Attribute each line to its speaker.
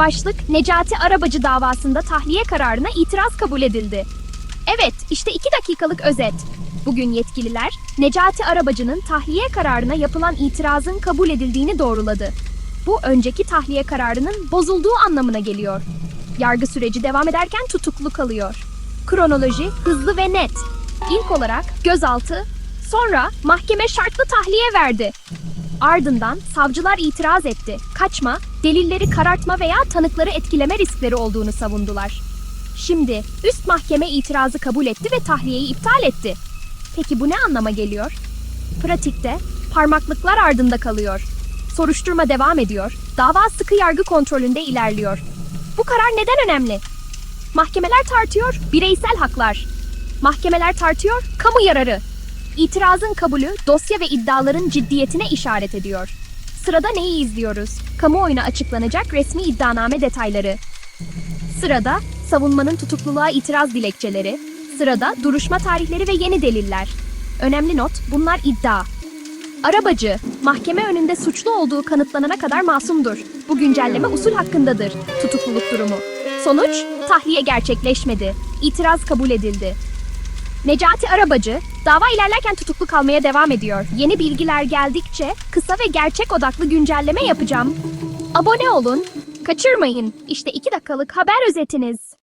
Speaker 1: Başlık Necati Arabacı davasında tahliye kararına itiraz kabul edildi. Evet, işte iki dakikalık özet. Bugün yetkililer Necati Arabacı'nın tahliye kararına yapılan itirazın kabul edildiğini doğruladı. Bu önceki tahliye kararının bozulduğu anlamına geliyor. Yargı süreci devam ederken tutuklu kalıyor. Kronoloji hızlı ve net. İlk olarak gözaltı, sonra mahkeme şartlı tahliye verdi. Ardından savcılar itiraz etti. Kaçma, delilleri karartma veya tanıkları etkileme riskleri olduğunu savundular. Şimdi üst mahkeme itirazı kabul etti ve tahliyeyi iptal etti. Peki bu ne anlama geliyor? Pratikte parmaklıklar ardında kalıyor. Soruşturma devam ediyor. Dava sıkı yargı kontrolünde ilerliyor. Bu karar neden önemli? Mahkemeler tartıyor, bireysel haklar. Mahkemeler tartıyor, kamu yararı. İtirazın kabulü dosya ve iddiaların ciddiyetine işaret ediyor. Sırada neyi izliyoruz? Kamuoyuna açıklanacak resmi iddianame detayları. Sırada savunmanın tutukluluğa itiraz dilekçeleri, sırada duruşma tarihleri ve yeni deliller. Önemli not, bunlar iddia. Arabacı, mahkeme önünde suçlu olduğu kanıtlanana kadar masumdur. Bu güncelleme usul hakkındadır. Tutukluluk durumu. Sonuç, tahliye gerçekleşmedi. İtiraz kabul edildi. Necati Arabacı, dava ilerlerken tutuklu kalmaya devam ediyor. Yeni bilgiler geldikçe kısa ve gerçek odaklı güncelleme yapacağım. Abone olun, kaçırmayın. İşte iki dakikalık haber özetiniz.